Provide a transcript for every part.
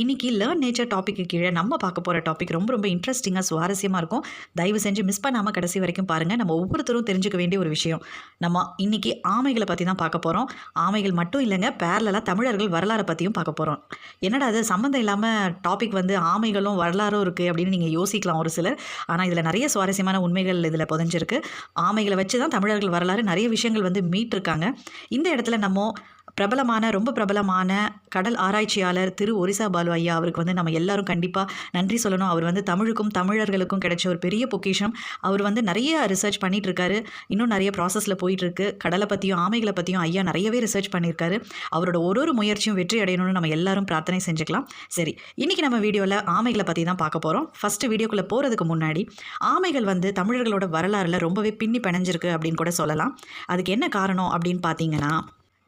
இன்றைக்கி learn nature topic கீழே நம்ம பார்க்க போகிற டாபிக் ரொம்ப ரொம்ப இன்ட்ரெஸ்டிங்காக சுவாரஸ்யமாக இருக்கும். தயவு செஞ்சு மிஸ் பண்ணாமல் கடைசி வரைக்கும் பாருங்கள் நம்ம ஒவ்வொருத்தரும் தெரிஞ்சுக்க வேண்டிய ஒரு விஷயம். நம்ம இன்னைக்கு ஆமைகளை பற்றி தான் பார்க்க போகிறோம் ஆமைகள் மட்டும் இல்லைங்க பேரலாக தமிழர்கள் வரலாறை பற்றியும் பார்க்க போகிறோம் என்னடா அது சம்மந்தம் இல்லாமல் டாபிக் வந்து ஆமைகளும் வரலாறும் இருக்குது அப்படின்னு நீங்கள் யோசிக்கலாம் ஒரு சிலர். ஆனால் இதில் நிறைய சுவாரஸ்யமான உண்மைகள் இதில் புதஞ்சிருக்கு. ஆமைகளை வச்சு தான் தமிழர்கள் வரலாறு நிறைய விஷயங்கள் வந்து மீட்டிருக்காங்க. இந்த இடத்துல நம்ம பிரபலமான ரொம்ப பிரபலமான கடல் ஆராய்ச்சியாளர் திரு ஒரிசா பாலு ஐயா அவருக்கு வந்து நம்ம எல்லாரும் கண்டிப்பாக நன்றி சொல்லணும். அவர் வந்து தமிழுக்கும் தமிழர்களுக்கும் கிடைச்ச ஒரு பெரிய பொக்கிஷம். அவர் வந்து நிறைய ரிசர்ச் பண்ணிகிட்டு இருக்காரு இன்னும் நிறைய ப்ராசஸில் போயிட்டுருக்கு. கடலை பற்றியும் ஆமைகளை பற்றியும் ஐயா நிறையவே ரிசர்ச் பண்ணியிருக்காரு. அவரோட ஒரு ஒரு முயற்சியும் வெற்றி அடையணும்னு நம்ம எல்லாரும் பிரார்த்தனை செஞ்சுக்கலாம். சரி இன்றைக்கி நம்ம வீடியோவில் ஆமைகளை பற்றி தான் பார்க்க போகிறோம் ஃபஸ்ட்டு வீடியோக்குள்ளே போகிறதுக்கு முன்னாடி ஆமைகள் வந்து தமிழர்களோட வரலாறில் ரொம்பவே பின்னி பிணைஞ்சிருக்கு அப்படின்னு கூட சொல்லலாம். அதுக்கு என்ன காரணம் அப்படின்னு பார்த்தீங்கன்னா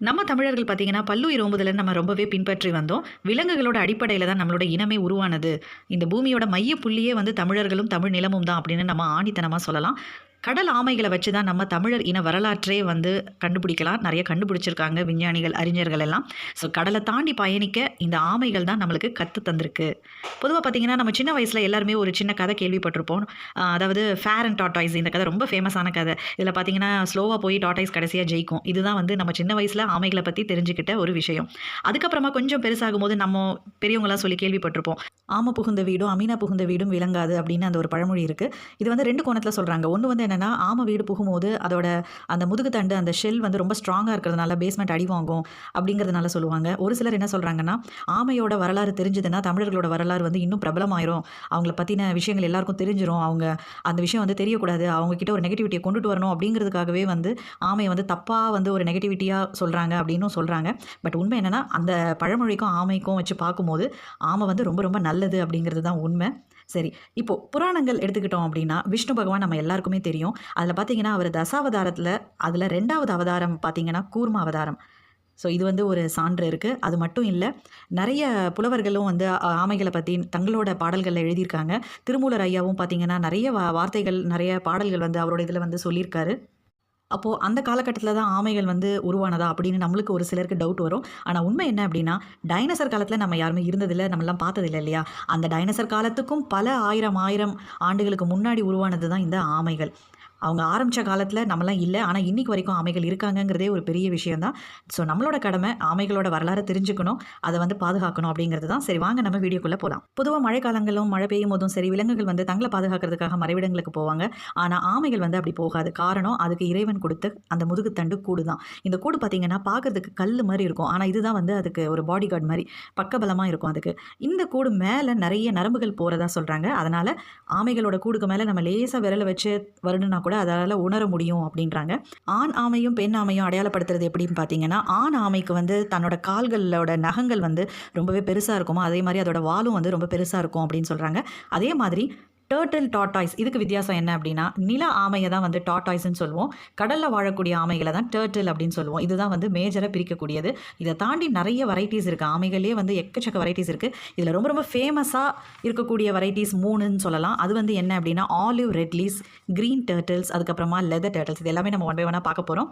நம்ம தமிழர்கள் பார்த்தீங்கன்னா பல்லுயிர் ஓம்புதலை நம்ம ரொம்பவே பின்பற்றி வந்தோம். விலங்குகளோட அடிப்படையில் தான் நம்மளோட இனமே உருவானது. இந்த பூமியோட மைய புள்ளியே வந்து தமிழர்களும் தமிழ் நிலமும் தான் அப்படின்னு நம்ம ஆணித்தனமாக சொல்லலாம். கடல் ஆமைகளை வச்சு தான் நம்ம தமிழர் இன வரலாற்றே வந்து கண்டுபிடிக்கலாம். நிறைய கண்டுபிடிச்சிருக்காங்க விஞ்ஞானிகள் அறிஞர்கள் எல்லாம். ஸோ கடலை தாண்டி பயணிக்க இந்த ஆமைகள் தான் நம்மளுக்கு கற்று தந்திருக்கு. பொதுவாக பார்த்தீங்கன்னா நம்ம சின்ன வயசில் எல்லாருமே ஒரு சின்ன கதை கேள்விப்பட்டிருப்போம். அதாவது ஃபேர் அண்ட் டாட்டாய்ஸ் இந்த கதை ரொம்ப ஃபேமஸான கதை. இதில் பார்த்தீங்கன்னா ஸ்லோவாக போய் டாட்டாய்ஸ் கடைசியாக ஜெயிக்கும். இதுதான் வந்து நம்ம சின்ன வயசில் ஆமைகளை பற்றி தெரிஞ்சுக்கிட்ட ஒரு விஷயம். அதுக்கப்புறமா கொஞ்சம் பெருசாகும் போது நம்ம பெரியவங்களாம் சொல்லி கேள்விப்பட்டிருப்போம். ஆமை புகுந்த வீடும் அமீனா புகுந்த வீடும் விளங்காது அப்படின்னு அந்த ஒரு பழமொழி இருக்குது இது வந்து ரெண்டு கோணத்தில் சொல்கிறாங்க ஒன்று வந்து என்னென்னா ஆமை வீடு புகும்போது அதோட அந்த முதுகு தண்டு அந்த ஷெல் வந்து ரொம்ப ஸ்ட்ராங்காக இருக்கிறதுனால பேஸ்மெண்ட் அடி வாங்கும் அப்படிங்கிறதுனால சொல்லுவாங்க. ஒரு சிலர் என்ன சொல்கிறாங்கன்னா ஆமையோட வரலாறு தெரிஞ்சதுன்னா தமிழர்களோட வரலாறு வந்து இன்னும் பிரபலமாயிரும். அவங்கள பற்றின விஷயங்கள் எல்லாருக்கும் தெரிஞ்சிரும். அவங்க அந்த விஷயம் வந்து தெரியக்கூடாது. அவங்கக்கிட்ட ஒரு நெகட்டிவிட்டியை கொண்டுட்டு வரணும் அப்படிங்கிறதுக்காகவே வந்து ஆமையை வந்து தப்பாக வந்து ஒரு நெகட்டிவிட்டியாக சொல்கிறாங்க அப்படின்னும் சொல்கிறாங்க பட் உண்மை என்னென்னா அந்த பழமொழிக்கும் ஆமைக்கும் வச்சு பார்க்கும்போது ஆமை வந்து ரொம்ப ரொம்ப நல்லது அப்படிங்கிறது தான் உண்மை. சரி இப்போது புராணங்கள் எடுத்துக்கிட்டோம் அப்படின்னா விஷ்ணு பகவான் நம்ம எல்லாருக்குமே தெரியும். அதில் பார்த்தீங்கன்னா அவர் தசாவதாரத்தில் அதில் ரெண்டாவது அவதாரம் பார்த்தீங்கன்னா கூர்ம அவதாரம். ஸோ இது வந்து ஒரு சான்று இருக்குது அது மட்டும் இல்லை நிறைய புலவர்களும் வந்து ஆமைகளை பற்றி தங்களோட பாடல்களில் எழுதியிருக்காங்க. திருமூலர் ஐயாவும் பார்த்தீங்கன்னா நிறைய வார்த்தைகள் நிறைய பாடல்கள் வந்து அவரோட இதில் வந்து சொல்லியிருக்காரு. அப்போது அந்த காலகட்டத்தில் தான் ஆமைகள் வந்து உருவானதா அப்படின்னு நம்மளுக்கு ஒரு சிலருக்கு டவுட் வரும். ஆனால் உண்மை என்ன அப்படின்னா டைனசர் காலத்தில் நம்ம யாருமே இருந்ததில்லை நம்மலாம் பார்த்ததில்லை இல்லையா? அந்த டைனசர் காலத்துக்கும் பல ஆயிரம் ஆயிரம் ஆண்டுகளுக்கு முன்னாடி உருவானது தான் இந்த ஆமைகள். அவங்க ஆரம்பித்த காலத்தில் நம்மலாம் இல்லை. ஆனால் இன்றைக்கி வரைக்கும் ஆமைகள் இருக்காங்கங்கிறதே ஒரு பெரிய விஷயம் தான் ஸோ நம்மளோட கடமை ஆமைகளோட வரலாறை தெரிஞ்சுக்கணும். அதை வந்து பாதுகாக்கணும் அப்படிங்கிறது தான். சரி வாங்க நம்ம வீடியோக்குள்ளே போகலாம் பொதுவாக மழை காலங்களும் மழை பெய்யும் போதும் சரி விலங்குகள் வந்து தங்களை பாதுகாக்கிறதுக்காக மறைவிடங்களுக்கு போவாங்க. ஆனால் ஆமைகள் வந்து அப்படி போகாது. காரணம் அதுக்கு இறைவன் கொடுத்த அந்த முதுகுத்தண்டு கூடு தான். இந்த கூடு பார்த்தீங்கன்னா பார்க்கறதுக்கு கல் மாதிரி இருக்கும். ஆனால் இதுதான் வந்து அதுக்கு ஒரு பாடி கார்டு மாதிரி பக்கபலமாக இருக்கும் அதுக்கு. இந்த கூடு மேலே நிறைய நரம்புகள் போகிறதா சொல்கிறாங்க அதனால் ஆமைகளோட கூடுக்கு மேலே நம்ம லேசாக விரலை வச்சு வருடுனா கூட அதால் உணர முடியும் அப்படின்றாங்க. ஆண் ஆமையும் பெண் ஆமையும் அடையாளப்படுத்துறது எப்படின்னு பார்த்தீங்கன்னா ஆண் ஆமைக்கு வந்து தன்னோட கால்களோட நகங்கள் வந்து ரொம்பவே பெருசாக இருக்குமா? அதே மாதிரி அதோட வாலும் வந்து ரொம்ப பெருசாக இருக்கும் அப்படின்னு சொல்கிறாங்க அதே மாதிரி டேர்ட்டில் டாட்டாய்ஸ் இதுக்கு வித்தியாசம் என்ன அப்படின்னா நில ஆமையை தான் வந்து டாட்டாய்ஸ்ன்னு சொல்லுவோம். கடலில் வாழக்கூடிய ஆமைகளை தான் டேர்ட்டில் அப்படின்னு சொல்லுவோம். இதுதான் வந்து மேஜராக பிரிக்கக்கூடியது. இதை தாண்டி நிறைய வெரைட்டிஸ் இருக்குது ஆமைகளே வந்து எக்கச்சக்க வெரைட்டிஸ் இருக்குது இதில் ரொம்ப ரொம்ப ஃபேமஸாக இருக்கக்கூடிய வெரைட்டிஸ் மூணுன்னு சொல்லலாம். அது வந்து என்ன அப்படின்னா ஆலிவ் ரெட்லீஸ் க்ரீன் டேர்ட்டில்ஸ் அதுக்கப்புறமா லெதர் டேர்ட்டில்ஸ் இது எல்லாமே நம்ம ஒன் பை ஒன்னாக பார்க்க போகிறோம்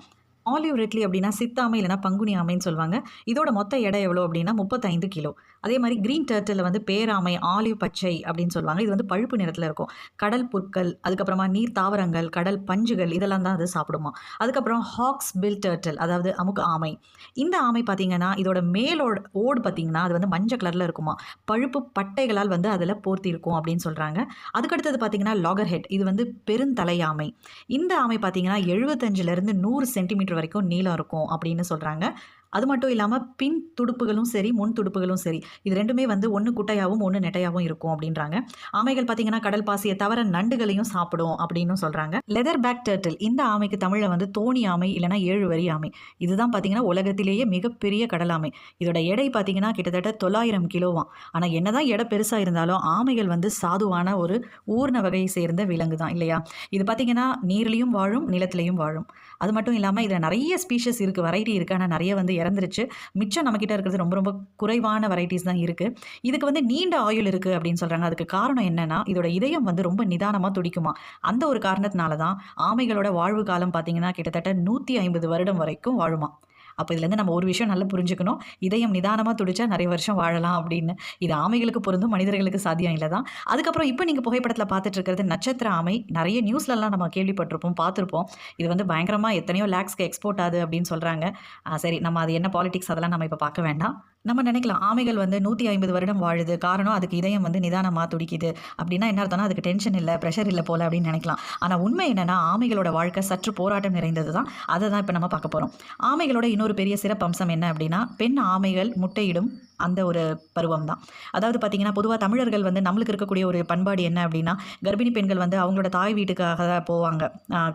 ஆலிவ் ரெட்லி அப்படின்னா சித்தாமை இல்லைனா பங்குனி ஆமைன்னு சொல்லுவாங்க. இதோட மொத்த எடை எவ்வளோ அப்படின்னா முப்பத்தைந்து கிலோ. அதே மாதிரி க்ரீன் டர்ட்டில் வந்து பேராமை ஆலிவ் பச்சை அப்படின்னு சொல்லுவாங்க. இது வந்து பழுப்பு நிறத்தில் இருக்கும். கடல் புற்கள் அதுக்கப்புறமா நீர் தாவரங்கள் கடல் பஞ்சுகள் இதெல்லாம் தான் அது சாப்பிடுமா. அதுக்கப்புறம் ஹாக்ஸ் பில் டர்ட்டில் அதாவது அமுக்கு ஆமை. இந்த ஆமை பார்த்தீங்கன்னா இதோட மேலோட ஓடு பார்த்தீங்கன்னா அது வந்து மஞ்சள் கலரில் இருக்குமா. பழுப்பு பட்டைகளால் வந்து அதில் போர்த்தி இருக்கும் அப்படின்னு சொல்கிறாங்க அதுக்கடுத்தது பார்த்தீங்கன்னா லாகர் ஹெட் இது வந்து பெருந்தலை ஆமை இந்த ஆமை பார்த்தீங்கன்னா எழுபத்தஞ்சிலேருந்து நூறு சென்டிமீட்டர் வரைக்கும் நீளம் இருக்கும் அப்படின்னு சொல்கிறாங்க அது மட்டும் இல்லாமல் பின் துடுப்புகளும் சரி முன் துடுப்புகளும் சரி இது ரெண்டுமே வந்து ஒன்று குட்டையாகவும் ஒன்று நெட்டையாகவும் இருக்கும் அப்படின்றாங்க. ஆமைகள் பார்த்தீங்கன்னா கடல் பாசியை தவிர நண்டுகளையும் சாப்பிடும் அப்படின்னு சொல்கிறாங்க லெதர் பேக் டர்ட்டில் இந்த ஆமைக்கு தமிழில் வந்து தோணி ஆமை இல்லைனா ஏழு வரி ஆமை. இதுதான் பார்த்தீங்கன்னா உலகத்திலேயே மிகப்பெரிய கடல் ஆமை. இதோட எடை பார்த்தீங்கன்னா கிட்டத்தட்ட தொள்ளாயிரம் கிலோவாம். ஆனால் என்னதான் எடை பெருசாக இருந்தாலும் ஆமைகள் வந்து சாதுவான ஒரு ஊர்ண வகையை சேர்ந்த விலங்கு தான் இல்லையா? இது பார்த்தீங்கன்னா நீர்லேயும் வாழும் நிலத்திலையும் வாழும். அது மட்டும் இல்லாமல் இதில் நிறைய ஸ்பீஷஸ் இருக்குது வெரைட்டி இருக்குது ஆனால் நிறைய வந்து இறந்துருச்சு. மிச்சம் நம்மக்கிட்ட இருக்கிறது ரொம்ப ரொம்ப குறைவான வெரைட்டிஸ் தான் இருக்குது இதுக்கு வந்து நீண்ட ஆயுள் இருக்குது அப்படின்னு சொல்கிறாங்க அதுக்கு காரணம் என்னன்னா இதோட இதயம் வந்து ரொம்ப நிதானமாக துடிக்குமா? அந்த ஒரு காரணத்தினால தான் ஆமைகளோட வாழ்வு காலம் பார்த்தீங்கன்னா கிட்டத்தட்ட நூற்றி ஐம்பது வருடம் வரைக்கும் வாழுமா? அப்போ இதுலேருந்து நம்ம ஒரு விஷயம் நல்லா புரிஞ்சுக்கணும். இதயம் நிதானமாக துடிச்சா நிறைய வருஷம் வாழலாம் அப்படின்னு. இது ஆமைகளுக்கு பொருந்தும் மனிதர்களுக்கு சாத்தியம் இல்லை தான் அதுக்கப்புறம் இப்போ நீங்கள் புகைப்படத்தில் பார்த்துட்டு இருக்கிறது நட்சத்திர ஆமை. நிறைய நியூஸ்லலாம் நம்ம கேள்விப்பட்டிருப்போம் பார்த்துருப்போம். இது வந்து பயங்கரமாக எத்தனையோ லேக்ஸ்க்கு எக்ஸ்போர்ட் ஆகுது அப்படின்னு சொல்கிறாங்க சரி நம்ம அது என்ன பாலிடிக்ஸ் அதெல்லாம் நம்ம இப்போ பார்க்க வேண்டாம். நம்ம நினைக்கலாம் ஆமைகள் வந்து நூற்றி ஐம்பது வருடம் வாழுது காரணம் அதுக்கு இதயம் வந்து நிதானமாக துடிக்குது. அப்படின்னா என்ன அர்த்தம்னா அதுக்கு டென்ஷன் இல்லை ப்ரெஷர் இல்லை போல அப்படின்னு நினைக்கலாம். ஆனால் உண்மை என்னென்னா ஆமைகளோட வாழ்க்கை சற்று போராட்டம் நிறைந்தது தான் அதை தான் இப்போ நம்ம பார்க்க போகிறோம் ஆமைகளோட இன்னொரு பெரிய சிறப்பம்சம் என்ன அப்படின்னா பெண் ஆமைகள் முட்டையிடும் அந்த ஒரு பருவம் தான் அதாவது பார்த்திங்கன்னா பொதுவாக தமிழர்கள் வந்து நம்மளுக்கு இருக்கக்கூடிய ஒரு பண்பாடு என்ன அப்படின்னா கர்ப்பிணி பெண்கள் வந்து அவங்களோட தாய் வீட்டுக்காக தான் போவாங்க.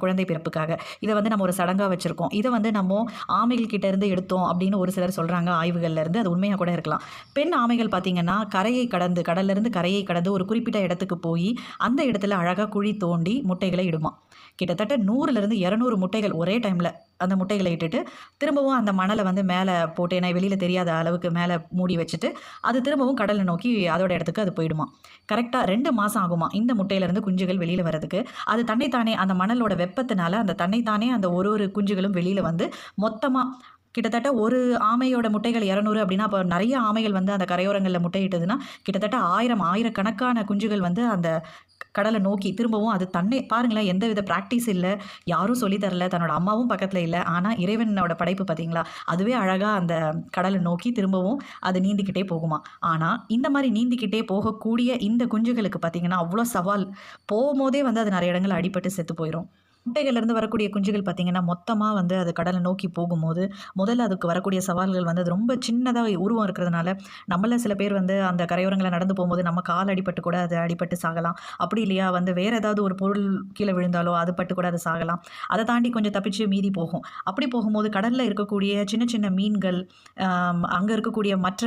குழந்தை பிறப்புக்காக. இதை வந்து நம்ம ஒரு சடங்காக வச்சுருக்கோம். இதை வந்து நம்ம ஆமைகள் கிட்டேருந்து எடுத்தோம் அப்படின்னு ஒரு சிலர் சொல்கிறாங்க ஆய்வுகள்லேருந்து அது உண்மையாக கூட இருக்கலாம். பெண் ஆமைகள் பார்த்திங்கன்னா கரையை கடந்து கடல்லேருந்து கரையை கடந்து ஒரு குறிப்பிட்ட இடத்துக்கு போய் அந்த இடத்துல அழகாக குழி தோண்டி முட்டைகளை இடுமா. கிட்டத்தட்ட நூறுலேருந்து இரநூறு முட்டைகள் ஒரே டைமில் அந்த முட்டைகளை இட்டுட்டு திரும்பவும் அந்த மணலை வந்து மேலே போட்டு ஏன்னா வெளியில் தெரியாத அளவுக்கு மேலே மூடி வச்சுட்டு அது திரும்பவும் கடலை நோக்கி அதோட இடத்துக்கு அது போயிடுமா. கரெக்டாக ரெண்டு மாதம் ஆகுமா இந்த முட்டையிலேருந்து குஞ்சுகள் வெளியில் வரதுக்கு அது தன்னைத்தானே அந்த மணலோட வெப்பத்தினால அந்த தன்னைத்தானே அந்த ஒரு ஒரு குஞ்சுகளும் வெளியில் வந்து மொத்தமாக கிட்டத்தட்ட ஒரு ஆமையோட முட்டைகள் இரநூறு அப்படின்னா அப்போ நிறைய ஆமைகள் வந்து அந்த கரையோரங்களில் முட்டையிட்டதுன்னா கிட்டத்தட்ட ஆயிரம் ஆயிரக்கணக்கான குஞ்சுகள் வந்து அந்த கடலை நோக்கி திரும்பவும் அது தன்னை பாருங்களேன் எந்த வித ப்ராக்டிஸ் இல்லை. யாரும் சொல்லித்தரல தன்னோட அம்மாவும் பக்கத்தில் இல்லை. ஆனால் இறைவனோட படைப்பு பார்த்தீங்களா அதுவே அழகாக அந்த கடலை நோக்கி திரும்பவும் அது நீந்திக்கிட்டே போகுமா? ஆனால் இந்த மாதிரி நீந்திக்கிட்டே போகக்கூடிய இந்த குஞ்சுகளுக்கு பார்த்தீங்கன்னா அவ்வளோ சவால். போகும்போதே வந்து அது நிறைய இடங்கள் அடிபட்டு செத்து போயிடும் முட்டைகள்லேருந்து வரக்கூடிய குஞ்சுகள் பார்த்திங்கன்னா மொத்தமாக வந்து அது கடலை நோக்கி போகும்போது முதல்ல அதுக்கு வரக்கூடிய சவால்கள் வந்து அது ரொம்ப சின்னதாக உருவம் இருக்கிறதுனால நம்மள சில பேர் வந்து அந்த கரையோரங்களை நடந்து போகும்போது நம்ம கால் அடிபட்டு கூட அது அடிபட்டு சாகலாம். அப்படி இல்லையா? வந்து வேறு ஏதாவது ஒரு பொருள் கீழே விழுந்தாலோ அது பட்டு கூட அது சாகலாம். அதை தாண்டி கொஞ்சம் தப்பிச்சு மீதி போகும். அப்படி போகும்போது கடலில் இருக்கக்கூடிய சின்ன சின்ன மீன்கள் அங்கே இருக்கக்கூடிய மற்ற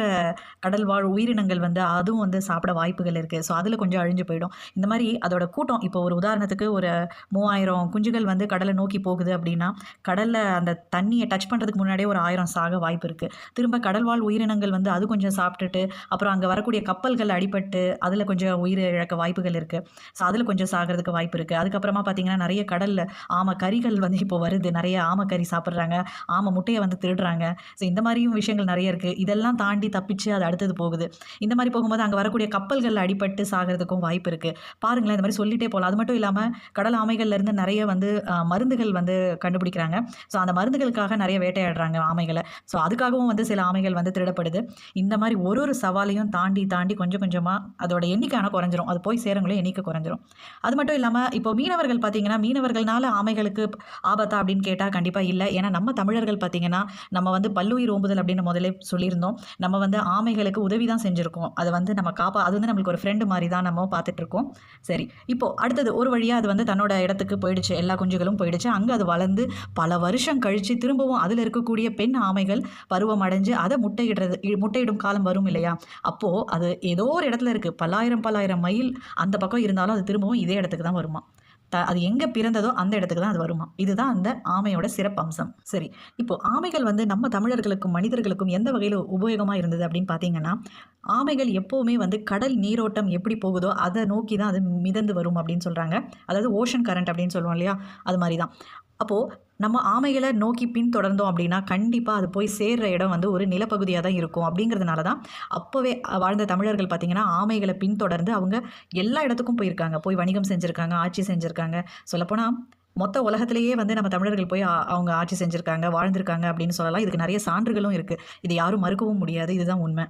கடல் வாழ் உயிரினங்கள் வந்து அதுவும் வந்து சாப்பிட வாய்ப்புகள் இருக்குது ஸோ அதில் கொஞ்சம் அழிஞ்சு போயிடும். இந்த மாதிரி அதோட கூட்டம் இப்போ ஒரு உதாரணத்துக்கு ஒரு மூவாயிரம் குஞ்சு குஞ்சுகள் வந்து கடலை நோக்கி போகுது அப்படின்னா கடலில் அந்த தண்ணியை டச் பண்ணுறதுக்கு முன்னாடியே ஒரு ஆயிரம் சாக வாய்ப்பு இருக்குது திரும்ப கடல்வாழ் உயிரினங்கள் வந்து அது கொஞ்சம் சாப்பிட்டுட்டு அப்புறம் அங்கே வரக்கூடிய கப்பல்கள் அடிபட்டு அதில் கொஞ்சம் உயிர் இழக்க வாய்ப்புகள் இருக்குது ஸோ அதில் கொஞ்சம் சாகிறதுக்கு வாய்ப்பு இருக்குது அதுக்கப்புறமா பார்த்திங்கன்னா நிறைய கடலில் ஆமை கறிகள் வந்து இப்போ வருது. நிறைய ஆமை கறி சாப்பிட்றாங்க. ஆமை முட்டையை வந்து திருடுறாங்க. ஸோ இந்த மாதிரியும் விஷயங்கள் நிறைய இருக்குது இதெல்லாம் தாண்டி தப்பிச்சு அது அடுத்தது போகுது. இந்த மாதிரி போகும்போது அங்கே வரக்கூடிய கப்பல்கள் அடிபட்டு சாகிறதுக்கும் வாய்ப்பு இருக்குது பாருங்களேன் இந்த மாதிரி சொல்லிட்டே போகலாம் அது மட்டும் இல்லாமல் கடல் ஆமைகள்லேருந்து நிறைய வந்து மருந்துகள் வந்து கண்டுபிடிக்கிறாங்க. ஸோ அந்த மருந்துகளுக்காக நிறைய வேட்டையாடுறாங்க ஆமைகளை. ஸோ அதுக்காகவும் வந்து சில ஆமைகள் வந்து திருடப்படுது. இந்த மாதிரி ஒரு ஒரு சவாலையும் தாண்டி தாண்டி கொஞ்சம் கொஞ்சமாக அதோட எண்ணிக்கை ஆனால் குறைஞ்சிரும். அது போய் சேரங்களும் எண்ணிக்கை குறைஞ்சிரும். அது மட்டும் இல்லாமல் இப்போ மீனவர்கள் பார்த்தீங்கன்னா மீனவர்கள்னால ஆமைகளுக்கு ஆபத்தா அப்படின்னு கேட்டால் கண்டிப்பாக இல்லை. ஏன்னா நம்ம தமிழர்கள் பார்த்தீங்கன்னா நம்ம வந்து பல்லுயிர் ஓம்புதல் அப்படின்னு முதலே சொல்லியிருந்தோம். நம்ம வந்து ஆமைகளுக்கு உதவி தான் செஞ்சுருக்கோம். அதை வந்து நம்ம காப்பா அது வந்து நம்மளுக்கு ஒரு ஃப்ரெண்டு மாதிரி தான் நம்ம பார்த்துட்ருக்கோம் சரி இப்போ அடுத்தது ஒரு வழியாக அது வந்து தன்னோட இடத்துக்கு போயிடுச்சு. எல்லா குஞ்சுகளும் போயிடுச்சு. அங்கே அது வளர்ந்து பல வருஷம் கழித்து திரும்பவும் அதில் இருக்கக்கூடிய பெண் ஆமைகள் பருவம் அடைஞ்சு அதை முட்டையிடுறது முட்டையிடும் காலம் வரும் இல்லையா? அப்போது அது ஏதோ ஒரு இடத்துல இருக்குது பல்லாயிரம் பல்லாயிரம் மைல் அந்த பக்கம் இருந்தாலும் அது திரும்பவும் இதே இடத்துக்கு தான் வருமா? த அது எங்கே பிறந்ததோ அந்த இடத்துக்கு தான் அது வருமா? இதுதான் அந்த ஆமையோட சிறப்பம்சம் சரி இப்போ ஆமைகள் வந்து நம்ம தமிழர்களுக்கும் மனிதர்களுக்கும் எந்த வகையில் உபயோகமாக இருந்தது அப்படின்னு பார்த்தீங்கன்னா ஆமைகள் எப்போவுமே வந்து கடல் நீரோட்டம் எப்படி போகுதோ அதை நோக்கி தான் அது மிதந்து வரும் அப்படின்னு சொல்கிறாங்க அதாவது ஓஷன் கரண்ட் அப்படின்னு சொல்லுவோம் இல்லையா? அது மாதிரி தான் அப்போது நம்ம ஆமைகளை நோக்கி பின்தொடர்ந்தோம் அப்படின்னா கண்டிப்பாக அது போய் சேர்ற இடம் வந்து ஒரு நிலப்பகுதியாக தான் இருக்கும் அப்படிங்கிறதுனால தான் அப்போவே வாழ்ந்த தமிழர்கள் பார்த்திங்கன்னா ஆமைகளை பின்தொடர்ந்து அவங்க எல்லா இடத்துக்கும் போயிருக்காங்க. போய் வணிகம் செஞ்சுருக்காங்க ஆட்சி செஞ்சுருக்காங்க. சொல்லப்போனால் மொத்த உலகத்திலேயே வந்து நம்ம தமிழர்கள் போய் அவங்க ஆட்சி செஞ்சுருக்காங்க வாழ்ந்திருக்காங்க அப்படின்னு சொல்லலாம். இதுக்கு நிறைய சான்றுகளும் இருக்குது இது யாரும் மறுக்கவும் முடியாது. இதுதான் உண்மை.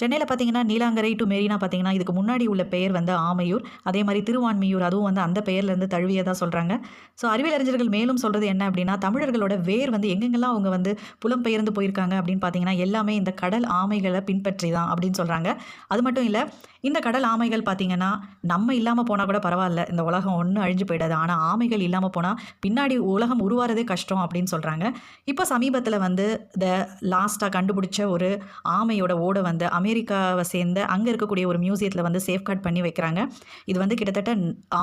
சென்னையில் பார்த்தீங்கன்னா நீலாங்கரை டு மெரினா பார்த்தீங்கன்னா இதுக்கு முன்னாடி உள்ள பெயர் வந்து ஆமையூர். அதே மாதிரி திருவான்மியூர் அதுவும் வந்து அந்த பெயர்லேருந்து தழுவியதாக சொல்கிறாங்க ஸோ அறிவியல் அறிஞர்கள் மேலும் சொல்கிறது என்ன அப்படின்னா தமிழர்களோட வேர் வந்து எங்கெங்கெல்லாம் அவங்க வந்து புலம்பெயர்ந்து போயிருக்காங்க அப்படின்னு பார்த்தீங்கன்னா எல்லாமே இந்த கடல் ஆமைகளை பின்பற்றி தான் அப்படின்னு சொல்கிறாங்க அது மட்டும் இல்லை இந்த கடல் ஆமைகள் பார்த்தீங்கன்னா நம்ம இல்லாமல் போனால் கூட பரவாயில்ல இந்த உலகம் ஒன்றும் அழிஞ்சு போயிடாது. ஆனால் ஆமைகள் இல்லாமல் போனால் பின்னாடி உலகம் உருவாகிறதே கஷ்டம் அப்படின்னு சொல்கிறாங்க இப்போ சமீபத்தில் வந்து த லாஸ்ட்டாக கண்டுபிடிச்ச ஒரு ஆமையோட ஓடை வந்து அமெரிக்காவை சேர்ந்த அங்கே இருக்கக்கூடிய ஒரு மியூசியத்தில் வந்து சேஃப்கார்ட் பண்ணி வைக்கிறாங்க. இது வந்து கிட்டத்தட்ட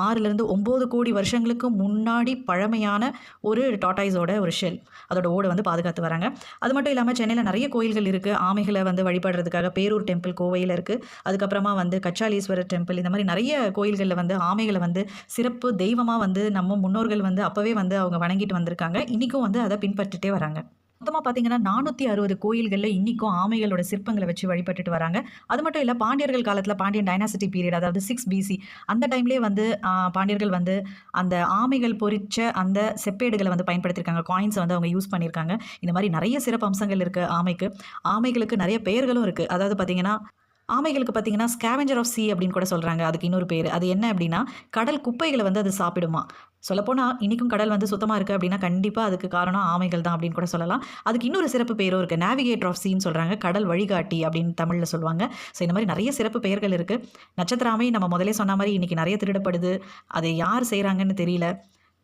ஆறுலேருந்து ஒம்பது கோடி வருஷங்களுக்கு முன்னாடி பழமையான ஒரு டாட்டாய்ஸோட ஒரு ஷெல் அதோட ஓடை வந்து பாதுகாத்து வராங்க. அது மட்டும் இல்லாமல் சென்னையில் நிறைய கோயில்கள் இருக்குது ஆமைகளை வந்து வழிபடுறதுக்காக பேரூர் டெம்பிள் கோவையில் இருக்குது அதுக்கப்புறமா வந்து கச்சாலீஸ்வரர் டெம்பிள் இந்த மாதிரி நிறைய கோயில்களில் வந்து ஆமைகளை வந்து சிறப்பு தெய்வமாக வந்து நம்ம முன்னோர்கள் வந்து அப்போவே வந்து அவங்க வணங்கிட்டு வந்திருக்காங்க. இன்றைக்கும் வந்து அதை பின்பற்றிட்டே வராங்க. மொத்தமாக பார்த்தீங்கன்னா நானூற்றி அறுபது கோயில்களில் இன்றைக்கும் ஆமைகளோட சிற்பங்களை வச்சு வழிபட்டுட்டு வராங்க. அது மட்டும் இல்லை பாண்டியர்கள் காலத்தில் பாண்டியன் டைனாசிட்டி பீரியட் அதாவது சிக்ஸ் பிசி அந்த டைம்லேயே வந்து பாண்டியர்கள் வந்து அந்த ஆமைகள் பொறிச்ச அந்த செப்பேடுகளை வந்து பயன்படுத்தியிருக்காங்க காயின்ஸை வந்து அவங்க யூஸ் பண்ணியிருக்காங்க இந்த மாதிரி நிறைய சிறப்பு அம்சங்கள் இருக்குது ஆமைக்கு. ஆமைகளுக்கு நிறைய பெயர்களும் இருக்குது அதாவது பார்த்தீங்கன்னா ஆமைகளுக்கு பார்த்தீங்கன்னா ஸ்கேவெஞ்சர் ஆஃப் சி அப்படின்னு கூட சொல்கிறாங்க அதுக்கு இன்னொரு பேர். அது என்ன அப்படின்னா கடல் குப்பைகளை வந்து அது சாப்பிடுமா. சொல்லப்போனால் இன்றைக்கும் கடல் வந்து சுத்தமாக இருக்குது அப்படின்னா கண்டிப்பாக அதுக்கு காரணம் ஆமைகள் தான் அப்படின்னு கூட சொல்லலாம். அதுக்கு இன்னொரு சிறப்பு பேரும் இருக்குது நேவிகேட்டர் ஆஃப் சீன்னு சொல்கிறாங்க கடல் வழிகாட்டி அப்படின்னு தமிழில் சொல்லுவாங்க. ஸோ இந்த மாதிரி நிறைய சிறப்பு பெயர்கள் இருக்குது நட்சத்திர ஆமை நம்ம முதலே சொன்ன மாதிரி இன்றைக்கி நிறைய திருடப்படுது. அதை யார் செய்கிறாங்கன்னு தெரியல.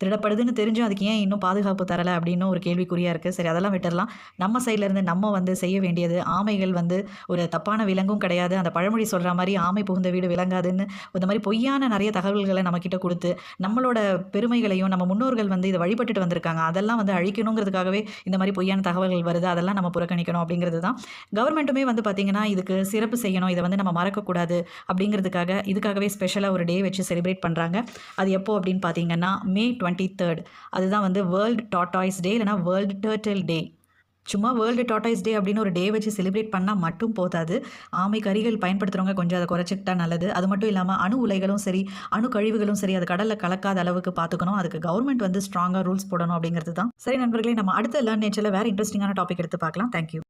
திருடப்படுதுன்னு தெரிஞ்சும் அதுக்கு ஏன் இன்னும் பாதுகாப்பு தரலை அப்படின்னு ஒரு கேள்விக்குறியாக இருக்குது சரி அதெல்லாம் விட்டுடலாம் நம்ம சைட்லேருந்து நம்ம வந்து செய்ய வேண்டியது ஆமைகள் வந்து ஒரு தப்பான விலங்கும் கிடையாது. அந்த பழமொழி சொல்கிற மாதிரி ஆமை புகுந்த வீடு விளங்காதுன்னு இந்த மாதிரி பொய்யான நிறைய தகவல்களை நம்மக்கிட்ட கொடுத்து நம்மளோட பெருமைகளையும் நம்ம முன்னோர்கள் வந்து இதை வழிபட்டுட்டு வந்திருக்காங்க. அதெல்லாம் வந்து அழிக்கணுங்கிறதுக்காகவே இந்த மாதிரி பொய்யான தகவல்கள் வருது. அதெல்லாம் நம்ம புறக்கணிக்கணும் அப்படிங்கிறது தான். கவர்மெண்ட்டுமே வந்து பார்த்திங்கன்னா இதுக்கு சிறப்பு செய்யணும். இதை வந்து நம்ம மறக்கக்கூடாது அப்படிங்கிறதுக்காக இதுக்காகவே ஸ்பெஷலாக ஒரு டே வச்சு செலிப்ரேட் பண்ணுறாங்க அது எப்போ அப்படின்னு பார்த்தீங்கன்னா மே டுவெண்ட்டி தேர்ட் அதுதான் வந்து வேர்ல்டு டாட்டாய்ஸ் டே இல்லைனா வேர்ல்டு டேர்ட்டில் டே சும்மா வேர்ல்டு டாட்டாய்ஸ் டே அப்படின்னு ஒரு டே வச்சு செலிப்ரேட் பண்ணால் மட்டும் போதாது. ஆமை கறிகள் பயன்படுத்துகிறவங்க கொஞ்சம் அதை குறைச்சிக்கிட்டா நல்லது. அது மட்டும் இல்லாமல் அணு உலைகளும் சரி அணு கழிவுகளும் சரி அது கடலில் கலக்காத அளவுக்கு பார்த்துக்கணும் அதுக்கு கவர்மெண்ட் வந்து ஸ்ட்ராங்காக ரூல்ஸ் போடணும் அப்படிங்கிறது தான் சரி நண்பர்களே நம்ம அடுத்த லேர்ன் நேச்சரில் வேறு இன்ட்ரெஸ்டிங்கான டாபிக் எடுத்து பார்க்கலாம். தேங்க்யூ